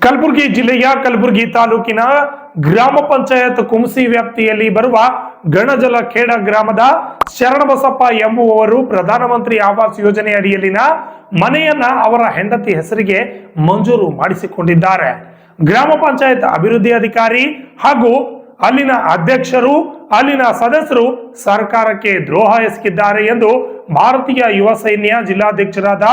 ಕಲಬುರಗಿ ಜಿಲ್ಲೆಯ ಕಲಬುರಗಿ ತಾಲೂಕಿನ ಗ್ರಾಮ ಪಂಚಾಯತ್ ಕುಂಸಿ ವ್ಯಾಪ್ತಿಯಲ್ಲಿ ಬರುವ ಗಣಜಲ ಖೇಡ ಗ್ರಾಮದ ಶರಣಬಸಪ್ಪ ಎಂಬುವವರು ಪ್ರಧಾನಮಂತ್ರಿ ಆವಾಸ್ ಯೋಜನೆ ಅಡಿಯಲ್ಲಿನ ಮನೆಯನ್ನ ಅವರ ಹೆಂಡತಿ ಹೆಸರಿಗೆ ಮಂಜೂರು ಮಾಡಿಸಿಕೊಂಡಿದ್ದಾರೆ. ಗ್ರಾಮ ಪಂಚಾಯತ್ ಅಭಿವೃದ್ಧಿ ಅಧಿಕಾರಿ ಹಾಗೂ ಅಲ್ಲಿನ ಅಧ್ಯಕ್ಷರು, ಅಲ್ಲಿನ ಸದಸ್ಯರು ಸರ್ಕಾರಕ್ಕೆ ದ್ರೋಹ ಎಸಗಿದ್ದಾರೆ ಎಂದು ಭಾರತೀಯ ಯುವ ಸೈನ್ಯ ಜಿಲ್ಲಾಧ್ಯಕ್ಷರಾದ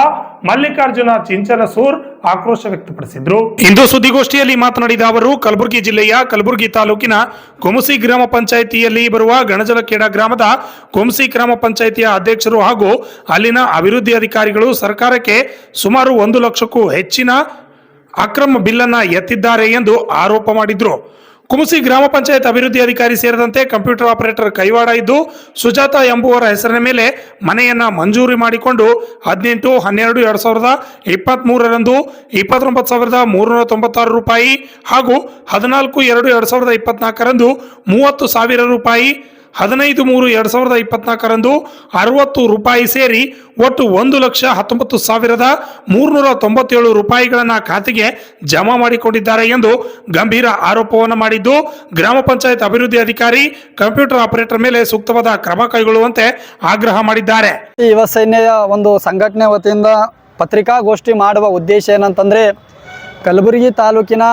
ಮಲ್ಲಿಕಾರ್ಜುನ ಚಿಂಚನಸೂರ್ ಆಕ್ರೋಶ ವ್ಯಕ್ತಪಡಿಸಿದ್ರು. ಇಂದು ಸುದ್ದಿಗೋಷ್ಠಿಯಲ್ಲಿ ಮಾತನಾಡಿದ ಅವರು, ಕಲಬುರಗಿ ಜಿಲ್ಲೆಯ ಕಲಬುರಗಿ ತಾಲೂಕಿನ ಕುಮಸಿ ಗ್ರಾಮ ಪಂಚಾಯಿತಿಯಲ್ಲಿ ಬರುವ ಗಣಜಲಖೇಡ ಗ್ರಾಮದ ಕುಮಸಿ ಗ್ರಾಮ ಪಂಚಾಯಿತಿಯ ಅಧ್ಯಕ್ಷರು ಹಾಗೂ ಅಲ್ಲಿನ ಅಭಿವೃದ್ಧಿ ಅಧಿಕಾರಿಗಳು ಸರ್ಕಾರಕ್ಕೆ ಸುಮಾರು ಒಂದು ಲಕ್ಷಕ್ಕೂ ಹೆಚ್ಚಿನ ಅಕ್ರಮ ಬಿಲ್ಲನ್ನ ಎತ್ತಿದ್ದಾರೆ ಎಂದು ಆರೋಪ ಮಾಡಿದ್ರು. ಕುಮಸಿ ಗ್ರಾಮ ಪಂಚಾಯತ್ ಅಭಿವೃದ್ಧಿ ಅಧಿಕಾರಿ ಸೇರಿದಂತೆ ಕಂಪ್ಯೂಟರ್ ಆಪರೇಟರ್ ಕೈವಾಡ ಇದ್ದು, ಸುಜಾತ ಎಂಬುವರ ಹೆಸರಿನ ಮೇಲೆ ಮನೆಯನ್ನ ಮಂಜೂರಿ ಮಾಡಿಕೊಂಡು ಹದಿನೆಂಟು, ಹನ್ನೆರಡು, ಎರಡು ಸಾವಿರದ ಇಪ್ಪತ್ತ್ ಮೂರರಂದು ಇಪ್ಪತ್ತೊಂಬತ್ತು ಸಾವಿರದ ಮೂರುನೂರ ತೊಂಬತ್ತಾರು ರೂಪಾಯಿ ಹಾಗೂ ಹದಿನಾಲ್ಕು, ಎರಡು ಎರಡು ಸಾವಿರದ ಇಪ್ಪತ್ನಾಲ್ಕರಂದು ಮೂವತ್ತು ಸಾವಿರ ರೂಪಾಯಿ ಹದಿನೈದು ಮೂರು ಎರಡು ಸಾವಿರದ ಇಪ್ಪತ್ನಾಲ್ಕರಂದು ಅರವತ್ತು ರೂಪಾಯಿ ಸೇರಿ ಒಟ್ಟು ಒಂದು ಲಕ್ಷ ಹತ್ತೊಂಬತ್ತು ಸಾವಿರದ ಮೂರುನೂರ ತೊಂಬತ್ತೇಳು ರೂಪಾಯಿಗಳನ್ನು ಖಾತೆಗೆ ಜಮಾ ಮಾಡಿಕೊಂಡಿದ್ದಾರೆ ಎಂದು ಗಂಭೀರ ಆರೋಪವನ್ನು ಮಾಡಿದ್ದು, ಗ್ರಾಮ ಪಂಚಾಯತ್ ಅಭಿವೃದ್ಧಿ ಅಧಿಕಾರಿ, ಕಂಪ್ಯೂಟರ್ ಆಪರೇಟರ್ ಮೇಲೆ ಸೂಕ್ತವಾದ ಕ್ರಮ ಕೈಗೊಳ್ಳುವಂತೆ ಆಗ್ರಹ ಮಾಡಿದ್ದಾರೆ. ಯುವ ಸೈನ್ಯ ಒಂದು ಸಂಘಟನೆ ವತಿಯಿಂದ ಪತ್ರಿಕಾಗೋಷ್ಠಿ ಮಾಡುವ ಉದ್ದೇಶ ಏನಂತಂದರೆ, ಕಲಬುರಗಿ ತಾಲೂಕಿನ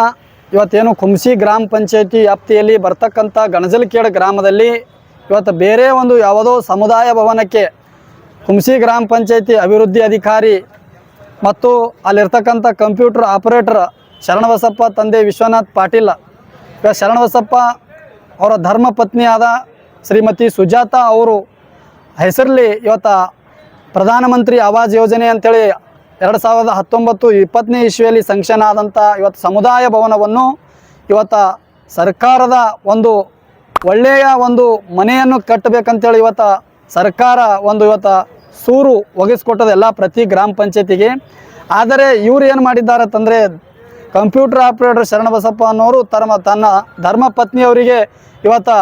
ಇವತ್ತೇನು ಕುಂಸಿ ಗ್ರಾಮ ಪಂಚಾಯತಿ ವ್ಯಾಪ್ತಿಯಲ್ಲಿ ಬರ್ತಕ್ಕಂಥ ಗಣಜಲಕೇಡ ಗ್ರಾಮದಲ್ಲಿ ಇವತ್ತು ಬೇರೆ ಒಂದು ಯಾವುದೋ ಸಮುದಾಯ ಭವನಕ್ಕೆ ಕುಂಸಿ ಗ್ರಾಮ ಪಂಚಾಯತಿ ಅಭಿವೃದ್ಧಿ ಅಧಿಕಾರಿ ಮತ್ತು ಅಲ್ಲಿರ್ತಕ್ಕಂಥ ಕಂಪ್ಯೂಟರ್ ಆಪರೇಟರ್ ಶರಣಬಸಪ್ಪ ತಂದೆ ವಿಶ್ವನಾಥ್ ಪಾಟೀಲ್. ಶರಣಬಸಪ್ಪ ಅವರ ಧರ್ಮ ಪತ್ನಿಯಾದ ಶ್ರೀಮತಿ ಸುಜಾತ ಅವರು ಹೆಸರಲ್ಲಿ ಇವತ್ತು ಪ್ರಧಾನಮಂತ್ರಿ ಆವಾಜ್ ಯೋಜನೆ ಅಂತೇಳಿ ಎರಡು ಸಾವಿರದ ಹತ್ತೊಂಬತ್ತು ಇಪ್ಪತ್ತನೇ ಇಸ್ವಿಯಲ್ಲಿ ಸಂಕ್ಷನ್ ಆದಂಥ ಇವತ್ತು ಸಮುದಾಯ ಭವನವನ್ನು ಇವತ್ತು ಸರ್ಕಾರದ ಒಂದು ಒಳ್ಳೆಯ ಒಂದು ಮನೆಯನ್ನು ಕಟ್ಟಬೇಕಂತೇಳಿ ಇವತ್ತು ಸರ್ಕಾರ ಒಂದು ಇವತ್ತು ಸೂರು ಒಗಿಸ್ಕೊಟ್ಟದೆಲ್ಲ ಪ್ರತಿ ಗ್ರಾಮ ಪಂಚಾಯತಿಗೆ. ಆದರೆ ಇವರು ಏನು ಮಾಡಿದ್ದಾರೆ ಅಂತಂದರೆ ಕಂಪ್ಯೂಟರ್ ಆಪರೇಟರ್ ಶರಣಬಸಪ್ಪ ಅನ್ನೋರು ತಮ್ಮ ತನ್ನ ಧರ್ಮ ಪತ್ನಿಯವರಿಗೆ ಇವತ್ತು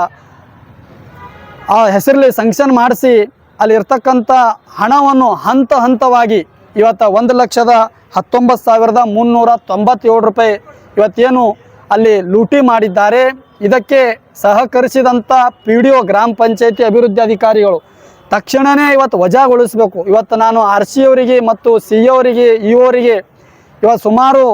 ಆ ಹೆಸರಲ್ಲಿ ಸಂಕ್ಷನ್ ಮಾಡಿಸಿ ಅಲ್ಲಿರ್ತಕ್ಕಂಥ ಹಣವನ್ನು ಹಂತ ಹಂತವಾಗಿ ಇವತ್ತು ಒಂದು ಲಕ್ಷದ ಹತ್ತೊಂಬತ್ತು ಸಾವಿರದ ಮುನ್ನೂರ ತೊಂಬತ್ತೇಳು ರೂಪಾಯಿ ಇವತ್ತೇನು ಅಲ್ಲಿ ಲೂಟಿ ಮಾಡಿದ್ದಾರೆ. ಇದಕ್ಕೆ ಸಹಕರಿಸಿದಂಥ ಪಿ ಡಿ ಒ ಗ್ರಾಮ ಪಂಚಾಯತಿ ಅಭಿವೃದ್ಧಿ ಅಧಿಕಾರಿಗಳು ತಕ್ಷಣವೇ ಇವತ್ತು ವಜಾಗೊಳಿಸಬೇಕು. ಇವತ್ತು ನಾನು ಆರ್ ಸಿ ಅವರಿಗೆ ಮತ್ತು ಸಿ ಅವರಿಗೆ, ಇ ಅವರಿಗೆ ಇವತ್ತು ಸುಮಾರು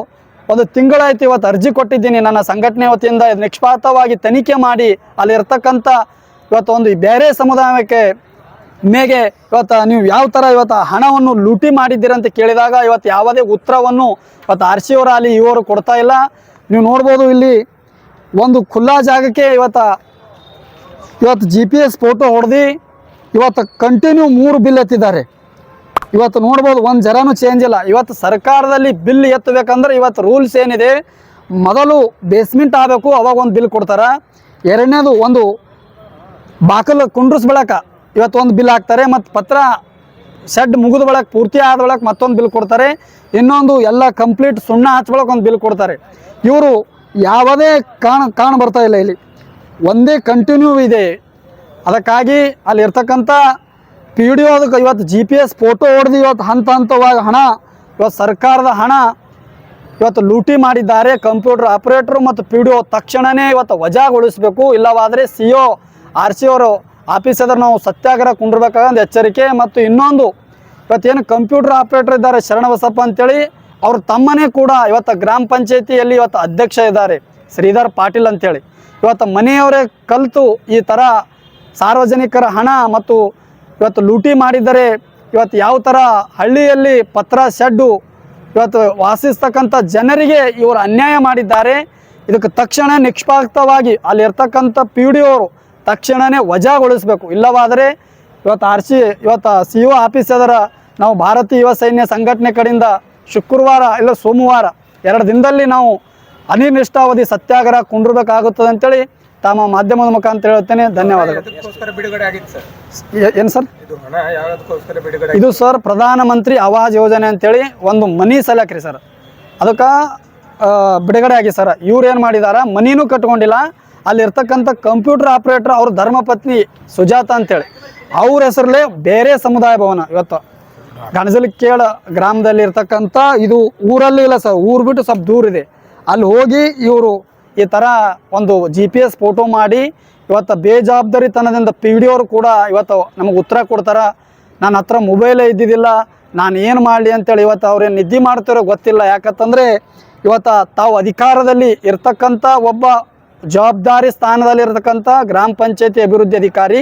ಒಂದು ತಿಂಗಳಾಯ್ತು ಇವತ್ತು ಅರ್ಜಿ ಕೊಟ್ಟಿದ್ದೀನಿ. ನನ್ನ ಸಂಘಟನೆ ವತಿಯಿಂದ ನಿಷ್ಪಾತವಾಗಿ ತನಿಖೆ ಮಾಡಿ ಅಲ್ಲಿರ್ತಕ್ಕಂಥ ಇವತ್ತು ಒಂದು ಬೇರೆ ಸಮುದಾಯಕ್ಕೆ ಮೇಗೆ ಇವತ್ತು ನೀವು ಯಾವ ಥರ ಇವತ್ತು ಹಣವನ್ನು ಲೂಟಿ ಮಾಡಿದ್ದೀರಂತ ಅಂತ ಕೇಳಿದಾಗ ಇವತ್ತು ಯಾವುದೇ ಉತ್ತರವನ್ನು ಇವತ್ತು ಆರ್ ಸಿ ಅವರು ಅಲ್ಲಿ ಇವರು ಕೊಡ್ತಾ ಇಲ್ಲ. ನೀವು ನೋಡ್ಬೋದು ಇಲ್ಲಿ ಒಂದು ಖುಲ್ಲಾ ಜಾಗಕ್ಕೆ ಇವತ್ತು ಇವತ್ತು ಜಿ ಪಿ ಎಸ್ ಫೋಟೋ ಹೊಡೆದು, ಇವತ್ತು ಕಂಟಿನ್ಯೂ ಮೂರು ಬಿಲ್ ಎತ್ತಿದ್ದಾರೆ. ಇವತ್ತು ನೋಡ್ಬೋದು, ಒಂದು ಜರನೂ ಚೇಂಜ್ ಇಲ್ಲ. ಇವತ್ತು ಸರ್ಕಾರದಲ್ಲಿ ಬಿಲ್ ಎತ್ತಬೇಕಂದ್ರೆ ಇವತ್ತು ರೂಲ್ಸ್ ಏನಿದೆ, ಮೊದಲು ಬೇಸ್ಮೆಂಟ್ ಆಗಬೇಕು, ಅವಾಗ ಒಂದು ಬಿಲ್ ಕೊಡ್ತಾರೆ. ಎರಡನೇದು ಒಂದು ಬಾಕಲು ಕುಂಡ್ರಸ್ ಬಳಕ ಇವತ್ತು ಒಂದು ಬಿಲ್ ಹಾಕ್ತಾರೆ. ಮತ್ತು ಪತ್ರ ಶೆಡ್ ಮುಗಿದ ಬಳಕ, ಪೂರ್ತಿ ಆದ ಬಳಕ ಮತ್ತೊಂದು ಬಿಲ್ ಕೊಡ್ತಾರೆ. ಇನ್ನೊಂದು ಎಲ್ಲ ಕಂಪ್ಲೀಟ್ ಸುಣ್ಣ ಹಚ್ಚ ಒಂದು ಬಿಲ್ ಕೊಡ್ತಾರೆ. ಇವರು ಯಾವುದೇ ಕಾಣ ಕಾಣ ಬರ್ತಾ ಇಲ್ಲ ಇಲ್ಲಿ. ಒಂದೇ ಕಂಟಿನ್ಯೂ ಇದೆ. ಅದಕ್ಕಾಗಿ ಅಲ್ಲಿ ಇರ್ತಕ್ಕಂಥ ಪಿ ಡಿ ಒ ಅದಕ್ಕೆ ಇವತ್ತು ಜಿ ಪಿ ಎಸ್ ಫೋಟೋ ಹೊಡೆದು ಇವತ್ತು ಹಂತ ಹಂತವಾಗಿ ಹಣ, ಇವತ್ತು ಸರ್ಕಾರದ ಹಣ ಇವತ್ತು ಲೂಟಿ ಮಾಡಿದ್ದಾರೆ. ಕಂಪ್ಯೂಟರ್ ಆಪರೇಟರು ಮತ್ತು ಪಿ ಡಿ ಒ ತಕ್ಷಣವೇ ಇವತ್ತು ವಜಾಗೊಳಿಸಬೇಕು. ಇಲ್ಲವಾದರೆ ಸಿ ಒ ಆರ್ ಸಿ ಅವರು ಆಫೀಸ್ ನಾವು ಸತ್ಯಾಗ್ರಹ ಕುಂಡಿರ್ಬೇಕಾಗಂದು ಎಚ್ಚರಿಕೆ. ಮತ್ತು ಇನ್ನೊಂದು, ಇವತ್ತೇನು ಕಂಪ್ಯೂಟರ್ ಆಪರೇಟರ್ ಇದ್ದಾರೆ ಶರಣಬಸಪ್ಪ ಅಂತೇಳಿ ಅವ್ರ ತಮ್ಮನೇ ಕೂಡ ಇವತ್ತು ಗ್ರಾಮ ಪಂಚಾಯತಿಯಲ್ಲಿ ಇವತ್ತು ಅಧ್ಯಕ್ಷ ಇದ್ದಾರೆ. ಶ್ರೀಧರ್ ಪಾಟೀಲ್ ಅಂತೇಳಿ. ಇವತ್ತು ಮನೆಯವರೇ ಕಲಿತು ಈ ಥರ ಸಾರ್ವಜನಿಕರ ಹಣ ಮತ್ತು ಇವತ್ತು ಲೂಟಿ ಮಾಡಿದರೆ ಇವತ್ತು ಯಾವ ಥರ ಹಳ್ಳಿಯಲ್ಲಿ ಪತ್ರ ಶೆಡ್ಡು ಇವತ್ತು ವಾಸಿಸ್ತಕ್ಕಂಥ ಜನರಿಗೆ ಇವರು ಅನ್ಯಾಯ ಮಾಡಿದ್ದಾರೆ. ಇದಕ್ಕೆ ತಕ್ಷಣ ನಿಷ್ಪಾಕ್ತವಾಗಿ ಅಲ್ಲಿರ್ತಕ್ಕಂಥ ಪಿ ಡಿ ಅವರು ತಕ್ಷಣವೇ ವಜಾಗೊಳಿಸಬೇಕು. ಇಲ್ಲವಾದರೆ ಇವತ್ತು ಆರ್ ಸಿ, ಇವತ್ತು ಸಿ ಇ ಆಫೀಸ್ ಎದರ ನಾವು ಭಾರತೀಯ ಯುವ ಸೈನ್ಯ ಸಂಘಟನೆ ಕಡೆಯಿಂದ ಶುಕ್ರವಾರ ಇಲ್ಲ ಸೋಮವಾರ ಎರಡು ದಿನದಲ್ಲಿ ನಾವು ಅನಿರ್ದಿಷ್ಟಾವಧಿ ಸತ್ಯಾಗ್ರಹ ಕುಂಡಿರ್ಬೇಕಾಗುತ್ತದೆ ಅಂತೇಳಿ ತಮ್ಮ ಮಾಧ್ಯಮದ ಮುಖಾಂತರ ಹೇಳ್ತೇನೆ ಧನ್ಯವಾದಗಳು. ಏನು ಸರ್? ಇದು ಸರ್ ಪ್ರಧಾನಮಂತ್ರಿ ಆವಾಸ್ ಯೋಜನೆ ಅಂತೇಳಿ ಒಂದು ಮನಿ ಸಲಕ್ರಿ ಸರ್. ಅದಕ್ಕೆ ಬಿಡುಗಡೆ ಆಗಿ ಸರ್. ಇವ್ರು ಏನು ಮಾಡಿದಾರ ಮನಿನೂ ಕಟ್ಕೊಂಡಿಲ್ಲ. ಅಲ್ಲಿರ್ತಕ್ಕಂಥ ಕಂಪ್ಯೂಟರ್ ಆಪ್ರೇಟರ್ ಅವ್ರ ಧರ್ಮಪತ್ನಿ ಸುಜಾತ ಅಂತೇಳಿ. ಅವ್ರ ಹೆಸರಲ್ಲೇ ಬೇರೆ ಸಮುದಾಯ ಭವನ ಇವತ್ತು. ಗಣಜಲಿಕೇಳ ಗ್ರಾಮದಲ್ಲಿ ಇರ್ತಕ್ಕಂಥ ಇದು ಊರಲ್ಲಿ ಇಲ್ಲ ಸರ್, ಊರು ಬಿಟ್ಟು ಸ್ವಲ್ಪ ದೂರ ಇದೆ. ಅಲ್ಲಿ ಹೋಗಿ ಇವರು ಈ ಥರ ಒಂದು ಜಿ ಪಿ ಎಸ್ ಫೋಟೋ ಮಾಡಿ, ಇವತ್ತು ಬೇಜವಾಬ್ದಾರಿತನದಿಂದ ಪಿ ಡಿ ಅವರು ಕೂಡ ಇವತ್ತು ನಮಗೆ ಉತ್ತರ ಕೊಡ್ತಾರೆ. ನನ್ನ ಹತ್ರ ಮೊಬೈಲೇ ಇದ್ದಿದ್ದಿಲ್ಲ, ನಾನು ಏನು ಮಾಡಲಿ ಅಂತೇಳಿ ಇವತ್ತು ಅವ್ರೇನು ನಿದ್ದೆ ಮಾಡ್ತಾರೋ ಗೊತ್ತಿಲ್ಲ. ಯಾಕಂತಂದರೆ ಇವತ್ತು ತಾವು ಅಧಿಕಾರದಲ್ಲಿ ಇರ್ತಕ್ಕಂಥ ಒಬ್ಬ ಜವಾಬ್ದಾರಿ ಸ್ಥಾನದಲ್ಲಿ ಇರತಕ್ಕಂಥ ಗ್ರಾಮ ಪಂಚಾಯತಿ ಅಭಿವೃದ್ಧಿ ಅಧಿಕಾರಿ,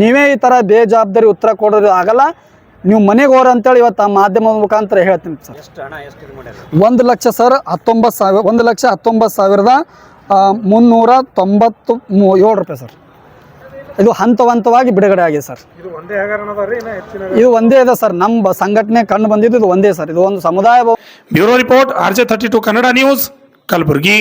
ನೀವೇ ಈ ಥರ ಬೇಜವಾಬ್ದಾರಿ ಉತ್ತರ ಕೊಡೋದು ಆಗಲ್ಲ. ನೀವು ಮನೆಗೆ ಹೋರ ಅಂತೇಳಿ ಇವತ್ತು ಆ ಮಾಧ್ಯಮದ ಮುಖಾಂತರ ಹೇಳ್ತೀನಿ ಸರ್. ಎಷ್ಟು ಹಣ ಎಷ್ಟು ಇದು ಮಾಡ್ಯಾರ? ಒಂದು ಲಕ್ಷ ಸರ್ ಹತ್ತೊಂಬತ್ತು ಸಾವಿರ ಒಂದು ಲಕ್ಷ ಹತ್ತೊಂಬತ್ತು ಸಾವಿರದ ಮುನ್ನೂರ ತೊಂಬತ್ತು ಮೂ ಏಳು ರೂಪಾಯಿ ಸರ್. ಇದು ಹಂತ ಹಂತವಾಗಿ ಬಿಡುಗಡೆ ಆಗಿದೆ ಸರ್. ಇದು ಒಂದೇ ಇದು ಒಂದೇ ಇದೆ ಸರ್. ನಮ್ಮ ಸಂಘಟನೆ ಕಂಡು ಬಂದಿದ್ದು ಇದು ಒಂದೇ ಸರ್. ಇದು ಒಂದು ಸಮುದಾಯ bureau report R J thirty two Kannada news Kalaburagi.